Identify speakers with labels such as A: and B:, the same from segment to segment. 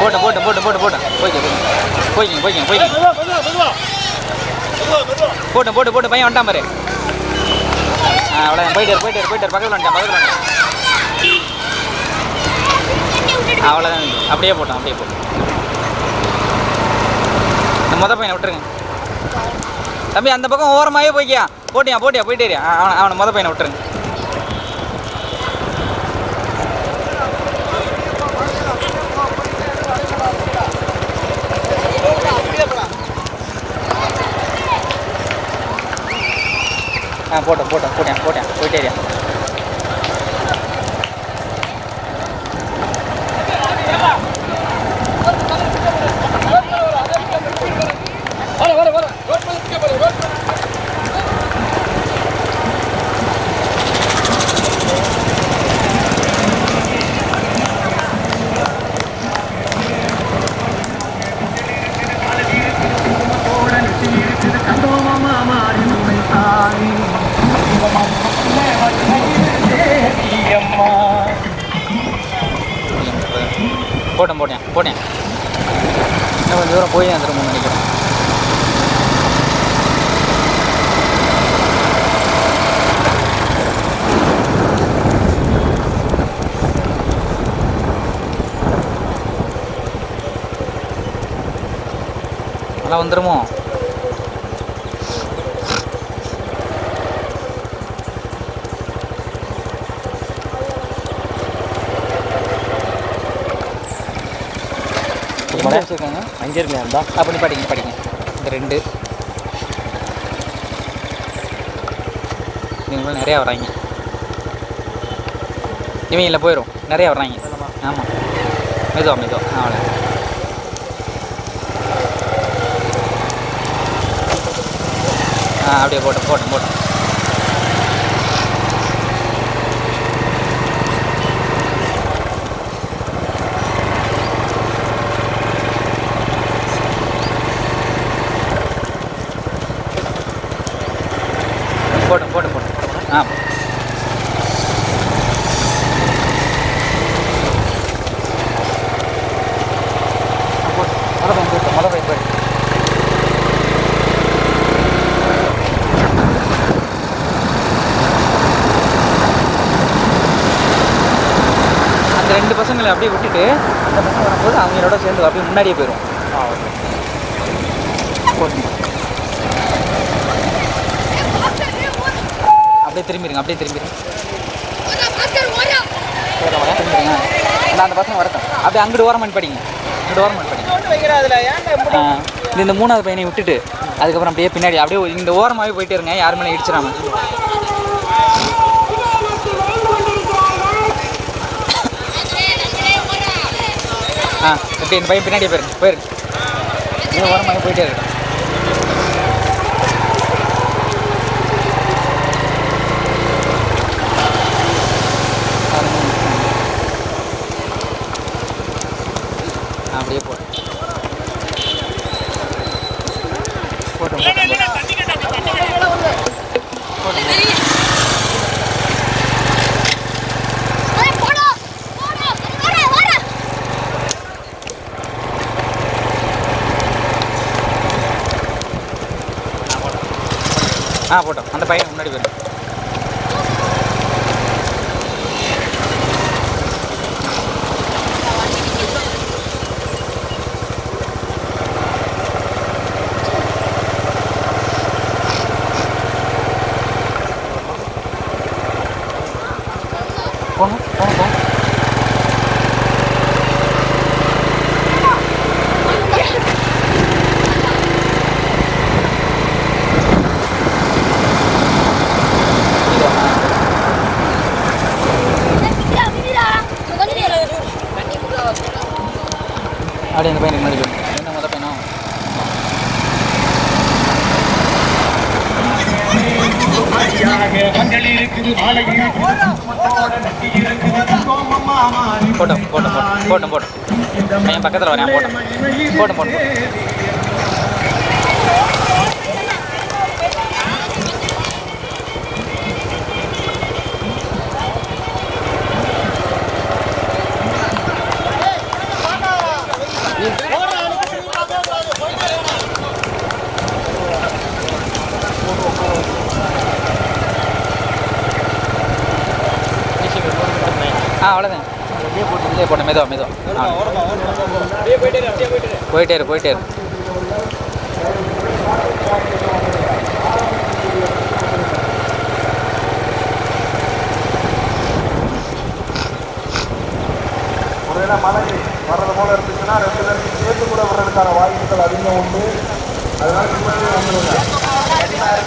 A: போட்டேன் போட்டேன் போட்டேன் போட்டு போட்டு போய்க்க போய்க்க போய்க்க போய்க்க போட்டேன் போட்டு போட்டு பையன் வந்துட்டான் பாரு ஆ அவ்வளோ போயிட்டு போயிட்டு போயிட்டு பக்கத்தில் வந்துட்டான் பக்கத்தில் வந்துட்டான் அவ்வளோதான் அப்படியே போட்டோம் அப்படியே போட்டோம் இந்த மொதல் பையனை விட்டுருங்க தம்பி அந்த பக்கம் ஓரமாகவே போய்க்கியா போட்டியா போட்டியா போயிட்டேரியா அவனை அவனை மொதல் பையனை விட்டுருங்க ஆ போட்டோம் போட்டோம் போட்டேன் போட்டேன் போயிட்டேரியா போட்டேன் போட்டேன் போட்டேன். இன்னும் கொஞ்சம் தூரம் போய் வந்துடும் நினைக்கிறேன் நல்லா வந்துருமோ? வச்சுருக்காங்க.
B: அங்கே இருக்கா
A: அப்படி படிங்க படிங்க. இந்த ரெண்டு. இவங்க நிறையா வராங்க இவங்கள போயிடும் நிறையா வர்றாங்க. ஆமாம் மெதுவா மெதுவா. அவ்வளோ ஆ அப்படியே போட்டோம் போட்டோம் போட்டோம் போட்டோம் போட்டோம் ஆ மொதல் பையன் போயிட்டு மொதல் பையன் போயிட்டு அந்த ரெண்டு பசங்களை அப்படியே விட்டுட்டு அந்த பசங்க வரும்போது அவங்களோட சேர்ந்து அப்படியே முன்னாடியே போயிடும் அப்படியே திரும்பிடுங்க அப்படியே திரும்பிடுங்க திரும்பிடுங்க அந்த அந்த பசங்க வரட்டும். அப்படியே அங்கிட்டு ஓரமன் படிங்க. அங்கிட்டு படிங்க. இது இந்த மூணாவது பையனை விட்டுட்டு அதுக்கப்புறம் அப்படியே பின்னாடி அப்படியே இந்த ஓரமாகவே போயிட்டே இருங்க. யார் மேலே இடிச்சிடாம. ஆ இந்த பையன் பின்னாடி போயிருங்க போயிருங்க இதே ஓரமாக போயிட்டே இருக்கட்டும் அப்படியே போட்டு போட்டோம் போட்டோம் ஆ போட்டோம். அந்த பையன் முன்னாடி போயிடும் போங்க போங்க போங்க
C: மஞ்சள் இருக்குது மாலை
A: போட்டோம் போட்டோம் போட்டோம் போட்டோம் போட்டோம். பக்கத்தில் வரேன் போட்டோம். போட்டோம் போட்டோம். இதே போட்டோம் மெதுவா. மெதுவா போயிட்டே இரு போயிட்டே இரு.
C: மழை வர்றது போல இருந்துச்சுன்னா ரெண்டு பேருக்கு சேர்த்து கூட வர்றதுக்கான வாய்ப்புகள் அதிகம் உண்டு. அதனால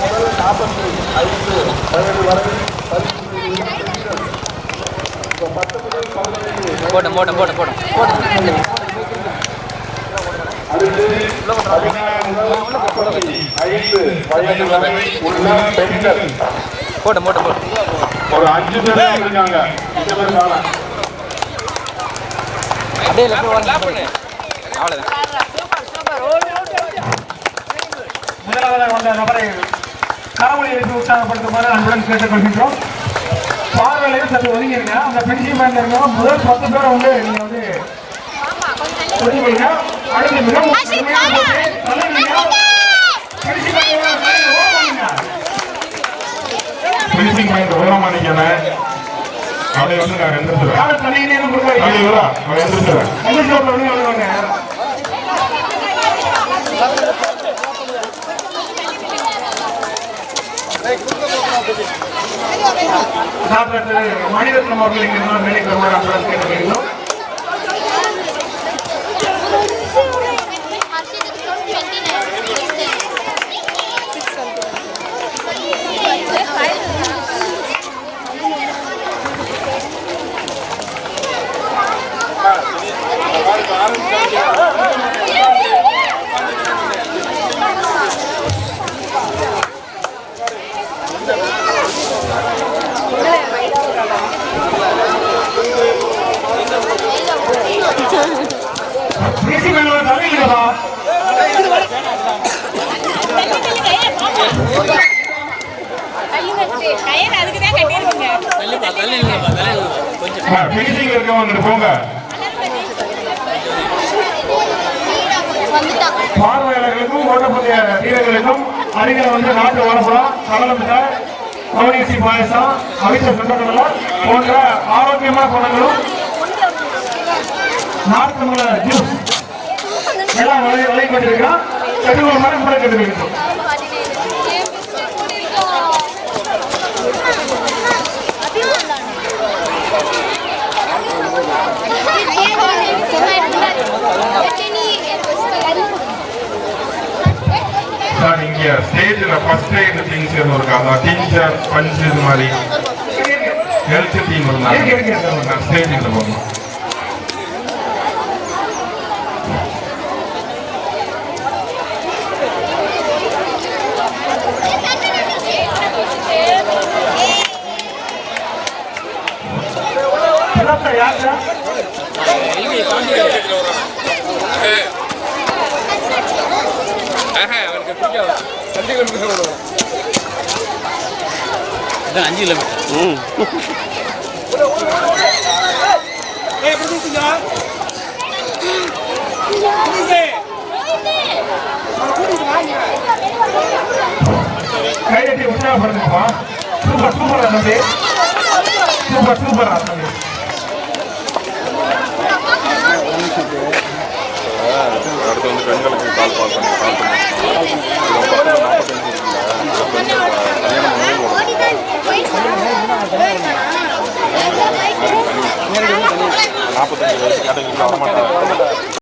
C: முதல் நாற்பத்தி ஐந்து வரை
A: போட்டோம் போட்டோம் போட்டோம் போட்டோம் போட்டோம் போட்டோம் போட்டோம் போட்டோம்
C: ஒரு அஞ்சு பேர் இருக்காங்க
A: அப்படியே அவ்வளோதான்
C: முதலாவதாக நபரை கரவொலி எழுப்பி உற்சாகப்படுத்துமாறு அன்புடன் கேட்டுக்கொள்கின்றோம். சற்று ஒதுங்கிருங்க அந்த பென்சில் பேங்க் இருந்தவங்க முதல் பத்து பேரை வந்து நீங்க வந்து ஒதுங்கிடுங்க அடுத்து மிக முக்கியமான
D: ஓரமா அப்படியே வந்து நான்
C: கொடுக்குறீங்க?
D: அப்படியே வரா நான் எந்திரிச்சிடுவேன்
C: எந்திரிச்சு வாங்க, வெளியே வருவாங்க. டாக்டர் மணிரத்னம் அவர்கள் இங்கே வேலைக்கு வருவார் அன்புடன் கேட்டுக்கொள்கிறோம். மேல
D: இருக்கவங்க போங்க.
C: பார்வையாளர்களுக்கும் வீரர்களுக்கும் அருகில் வந்து நாட்டு வாழைப்பழம் கடலம் கவனிசி பாயசம் அவிச்ச சுண்டக்கடலை போன்ற ஆரோக்கியமான குணங்களும் நார்த்தமல ஜூஸ் எல்லாம் விளை விளை கொண்டிருக்கிறோம் செடுவல் மரம் கூட கட்டிருக்கிறோம்
D: சார் இங்க ஸ்டேஜ்ல ஃபர்ஸ்ட் எய்ட் திங்ஸ் எதுவும் இருக்காங்க. டீச்சர் பஞ்ச் இது மாதிரி. ஹெல்த் டீம் இருந்தாங்க ஸ்டேஜ்ல போகணும்.
E: அஞ்சு கிலோமீட்டர் ஓடுவோம் அஞ்சு
C: சூப்பர் சூப்பரா தம்பி சூப்பர் சூப்பரா தம்பி
D: calma, calma.